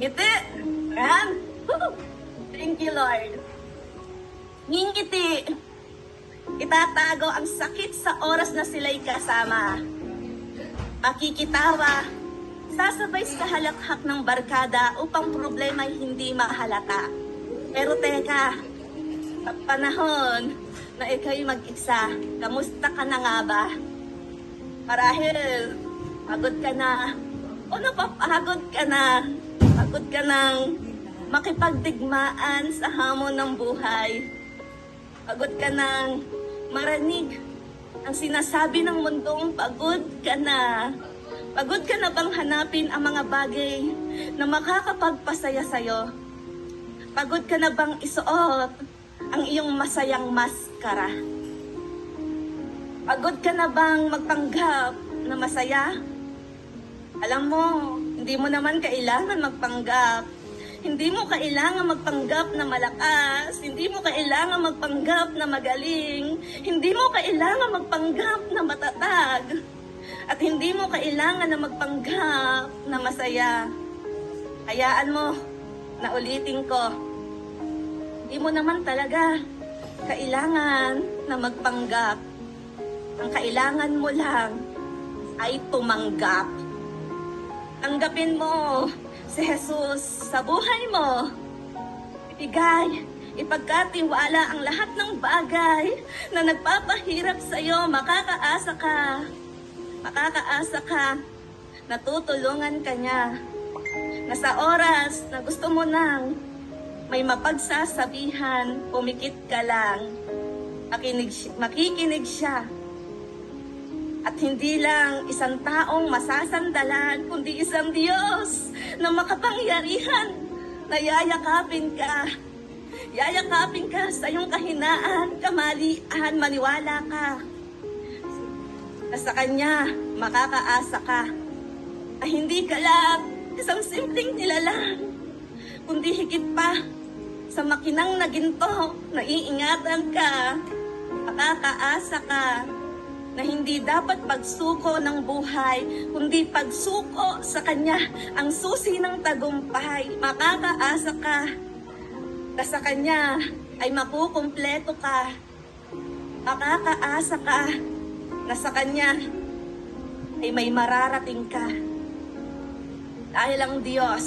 Ngiti. Yan. Woo! Thank you, Lord. Ngingiti. Itatago ang sakit sa oras na sila'y kasama. Makikitawa. Sasabay sa halakhak ng barkada upang problema'y hindi mahalata. Pero teka, sa panahon na ikaw'y mag-isa, kamusta ka na nga ba? Marahil, pagod ka na. O napapagod ka na. Pagod ka ng makipagdigmaan sa hamon ng buhay. Pagod ka ng marinig ang sinasabi ng mundong pagod ka na. Pagod ka na bang hanapin ang mga bagay na makakapagpasaya sa'yo? Pagod ka na bang isuot ang iyong masayang maskara? Pagod ka na bang magpanggap na masaya? Alam mo, hindi mo naman kailangan magpanggap. Hindi mo kailangan magpanggap na malakas. Hindi mo kailangan magpanggap na magaling. Hindi mo kailangan magpanggap na matatag. At hindi mo kailangan na magpanggap na masaya. Hayaan mo na ulitin ko. Hindi mo naman talaga kailangan na magpanggap. Ang kailangan mo lang ay tumanggap. Tanggapin mo si Jesus sa buhay mo. Ibigay, ipagkatiwala ang lahat ng bagay na nagpapahirap sa iyo. Makakaasa ka. Makakaasa ka. Natutulungan ka niya. Na sa oras na gusto mo nang may mapagsasabihan, pumikit ka lang. Makinig, makikinig siya at hindi lang isang taong masasandalan, kundi isang Diyos na makapangyarihan na yayakapin ka. Yayakapin ka sa iyong kahinaan, kamalian, maniwala ka. Na sa Kanya, makakaasa ka. Na hindi ka lang isang simpleng nilalang, kundi higit pa sa makinang na ginto, naiingatan ka, makakaasa ka na hindi dapat pagsuko ng buhay, kundi pagsuko sa Kanya ang susi ng tagumpay. Makakaasa ka na sa Kanya ay makukumpleto ka. Makakaasa ka na sa Kanya ay may mararating ka. Dahil ang Diyos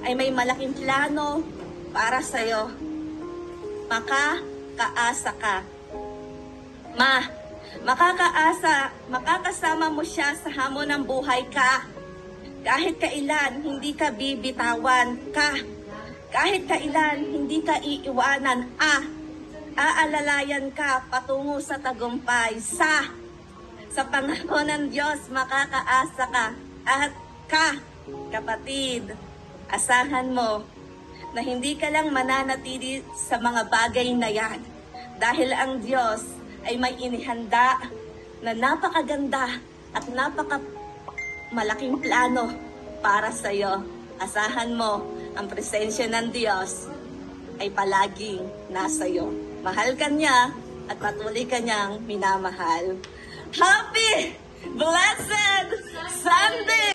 ay may malaking plano para sa'yo. Makakaasa ka. Ma, makakaasa, makakasama mo siya sa hamon ng buhay ka. Kahit kailan, hindi ka bibitawan ka. Kahit kailan, hindi ka iiwanan. Ah, aalalayan ka patungo sa tagumpay. Sa, sa pangako ng Diyos, makakaasa ka. At ka, kapatid, asahan mo na hindi ka lang mananatili sa mga bagay na yan. Dahil ang Diyos ay may inihanda na napakaganda at napaka malaking plano para sa iyo. Asahan mo ang presensya ng Diyos ay palaging nasa iyo. Mahal ka niya at patuloy ka niyang minamahal. Happy, blessed Sunday!